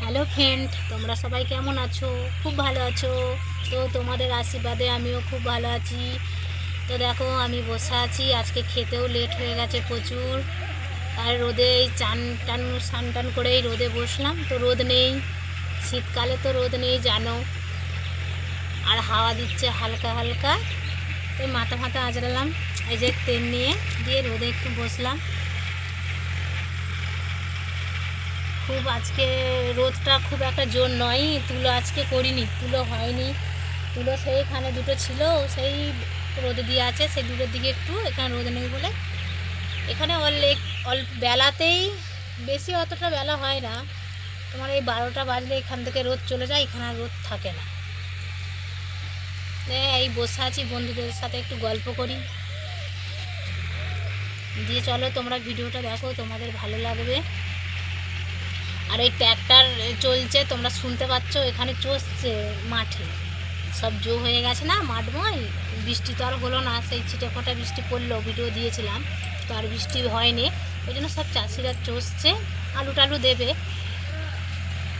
Hello friend, তোমরা সবাই কেমন আছো? খুব ভালো আছো? তো তোমাদের আশীর্বাদে আমিও খুব ভালো আছি। তো দেখো, আমি বসে আছি। আজকে খেতেও লেট হয়ে গেছে প্রচুর। আর রোদে এই চান টান, স্নান টান করেই রোদে বসলাম। তো রোদ নেই। শীতকালে তো রোদ নেই, জানো। আর হাওয়া দিচ্ছে হালকা হালকা। তো এই মাথা ফাতা আঁচড়ালাম। এই যে তেল নিয়ে দিয়ে রোদে একটু বসলাম। খুব আজকে রোদটা খুব একটা জোর নয় তুলো আজকে করিনি তুলো হয়নি। তুলো সেইখানে দুটো ছিল সেই রোদে দিয়ে আছে সেই দুটোর দিকে একটু এখানে রোদ নেই বলে। এখানে অনেক অল্প বেলাতেই বেশি অতটা বেলা হয় না। তোমার এই বারোটা বাজলে এখান থেকে রোদ চলে যায় এখানে আর রোদ থাকে না। এ, এই বসে আছি বন্ধুদের সাথে একটু গল্প করি। দিয়ে চলো তোমরা ভিডিওটা দেখো তোমাদের ভালো লাগবে। আর এই ট্র্যাক্টর চলছে, তোমরা শুনতে পাচ্ছ, এখানে চষছে মাঠে। সব জো হয়ে গেছে না মাঠময় বৃষ্টি তো আর হলো না, সেই ছিটে ফোটা বৃষ্টি পড়ল ভিডিও দিয়েছিলাম, তো আর বৃষ্টি হয়নি। ওই জন্য সব চাষিরা চষছে, আলু টালু দেবে।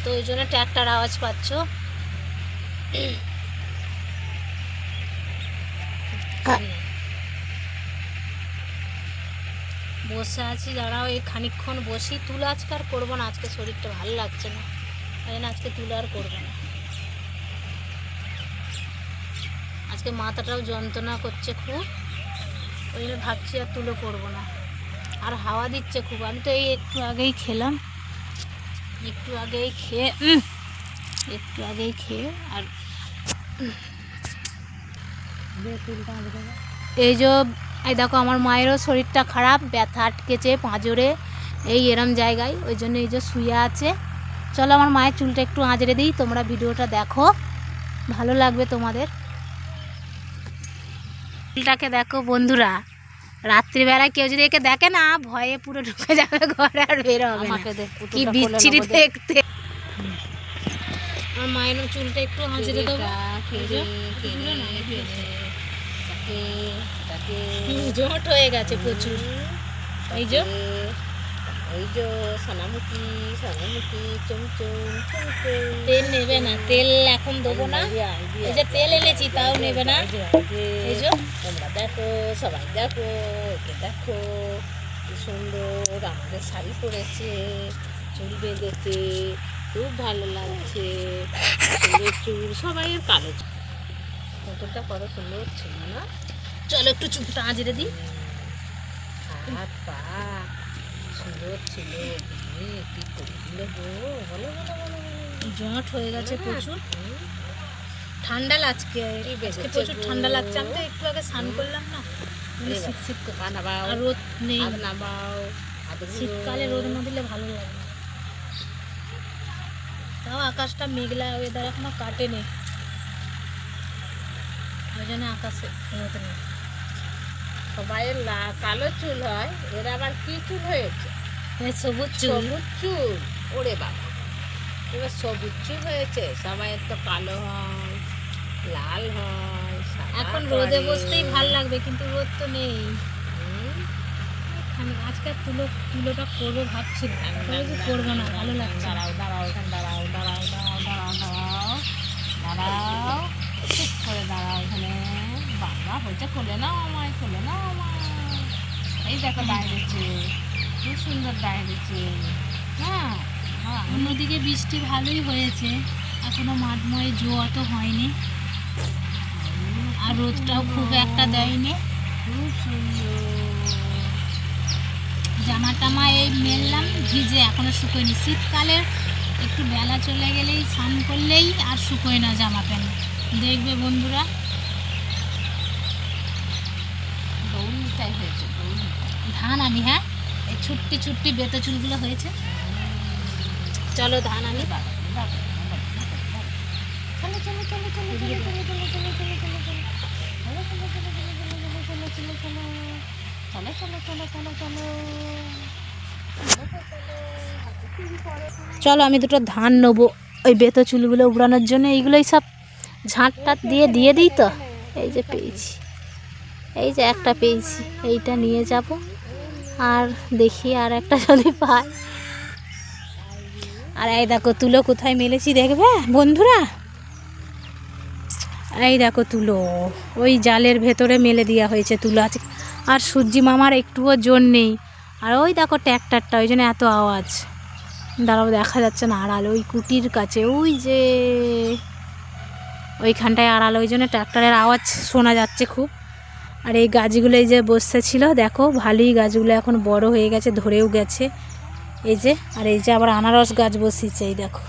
তো ওই জন্য ট্র্যাক্টর আওয়াজ পাচ্ছ। বসে আছি দাঁড়াও এই খানিকক্ষণ বসি। তুলো আজকে আর করব না আজকে শরীরটা ভালো লাগছে না। তাই জন্য আজকে তুলো আর করব না। আজকে মাথাটাও যন্ত্রণা করছে খুব। ওই জন্য ভাবছি আর তুলো করব না। আর হাওয়া দিচ্ছে খুব। আমি তো এই একটু আগেই খেলাম। একটু আগেই খেয়ে একটু আগেই খেয়ে আর এই যে এই দেখো আমার মায়েরও শরীরটা খারাপ ব্যথা আটকেছে পাঁজরে এই এরম জায়গায় ওই জন্য এই যে শুয়ে আছে চলো আমার মায়ের চুলটা একটু আঁচড়ে দিই তোমরা ভিডিওটা দেখো ভালো লাগবে তোমাদের চুলটাকে দেখো বন্ধুরা রাত্রিবেলায় কেউ যদি একে দেখে না ভয়ে পুরো ঢুকে যাবে ঘরে আর বের হবে না কি বিচ্ছিরি দেখতে আমার মায়ের চুলটা একটু আঁচড়ে দেবো তাকে, তাকে, জট হয়ে গেছে প্রচুর। এই যে। এই যে সোনামুখী সোনামুখী চমচম তেল নেবে না তেল এখন দেবো না। এই যে তেল এনেছি তাও নেবে না। এই যে। তোমরা দেখো সবাই দেখো একে দেখো কি সুন্দর আমাদের শাড়ি পরেছে চুল বেঁধেছে খুব ভালো লাগছে। চুল সবাই কালো পুতুলটা কত সুন্দর ছিল না? চলো একটু চুপটা আঁচড়ে দিই। হাত পা সুন্দর ছিল। কি করে গো? বলো বলো বলো বলো। জট হয়ে গেছে প্রচুর। ঠান্ডা লাগছে। আজকে প্রচুর ঠান্ডা লাগছে। আমি তো একটু আগে স্নান করলাম না। মানে রোদ নেই। শীতকালে রোদ না দিলে ভালো লাগে তাও আকাশটা মেঘলা ওয়েদার এখনও কাটেনি। ওই জন্য আকাশে রোদ নেই। সবাইয়ের কালো চুল হয় এর আবার কি চুল হয়েছে? সবুজ চুল। সবুজ চুল। ওরে বাবা। এবার সবুজ চুল হয়েছে সবাইয়ের তো কালো হয় লাল হয় এখন রোদে বসতেই ভালো লাগবে কিন্তু রোদ তো নেই। আমি আজকে তুলো তুলোটা করব ভাবছিলাম করব না? ভালো লাগছে দাঁড়াও দাঁড়াও দাঁড়াও দাঁড়াও দাঁড়াও দাঁড়াও চুপ করে দাঁড়াও এখানে হয়েছে খুলে নাও আমায় খুলে নাও আমায়। এই দেখো দাঁড়িয়েছে খুব সুন্দর দাঁড়িয়েছে হ্যাঁ অন্যদিকে বৃষ্টি ভালোই হয়েছে। এখনও মাঠময় জোয়া তো হয়নি। আর রোদটাও খুব একটা দেয়নি। খুব সুন্দর। জামা টামা এই মেললাম ভিজে এখনও শুকোয়নি শীতকালে একটু বেলা চলে গেলেই স্নান করলেই আর শুকোয় না জামা প্যান্ট। দেখবে বন্ধুরা। হয়েছে ধান আনি হ্যাঁ এই ছুট্টি ছুট্টি বেতো চুলগুলো হয়েছে চলো ধান আনি চলো চলো চলো চলো চলো চলো চলো চলো চলো চলো চলো আমি দুটো ধান নেব ওই বেতো চুলগুলো উড়ানোর জন্য এইগুলোই সব ঝাঁট টাট দিয়ে দিয়ে দিই তো এই যে পেয়েছি এই যে একটা পেয়েছি, এইটা নিয়ে যাব। আর দেখি আর একটা যদি পাই। আর এই দেখো, তুলো কোথায় মেলেছি দেখবে বন্ধুরা? এই দেখো তুলো, ওই জালের ভেতরে মেলে দেওয়া হয়েছে তুলো আছে আর সূর্যি মামার একটুও জোর নেই। আর ওই দেখো ট্র্যাক্টরটা, ওই জন্য এত আওয়াজ। দাঁড়াও, দেখা যাচ্ছে না, আড়াল, ওই কুটির কাছে, ওই যে। ওইখানটায় আড়াল, ওই জন্য ট্র্যাক্টরের আওয়াজ শোনা যাচ্ছে খুব। আর এই গাছগুলো এই যে বসতে ছিল দেখো ভালোই গাছগুলো এখন বড় হয়ে গেছে ধরেও গেছে। এই যে আর এই যে আবার আনারস গাছ বসিয়েছে এই দেখো।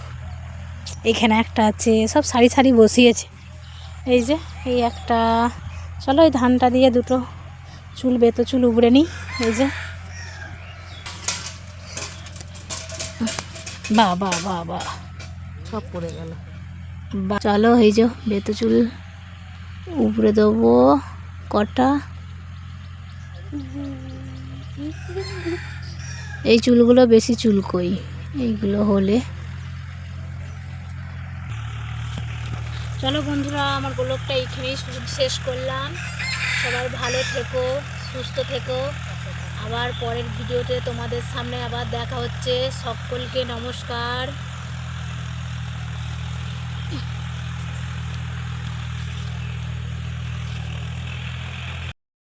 এখানে একটা আছে সব সারি সারি বসিয়েছে। এই যে এই একটা চলো ওই ধানটা দিয়ে দুটো চুল বেতো চুল উবড়ে নিই। এই যে। বা বা বা বা। সব পড়ে গেল। বা চলো এই যে বেতো চুল উপরে দেবো। কটা? এই চুলগুলো বেশি চুলকই এইগুলো হলে। চলো বন্ধুরা, আমার ব্লগটা এইখানেই শেষ করলাম। সবাই ভালো থেকো, সুস্থ থেকো। আবার পরের ভিডিওতে তোমাদের সামনে আবার দেখা হচ্ছে। সকলকে নমস্কার।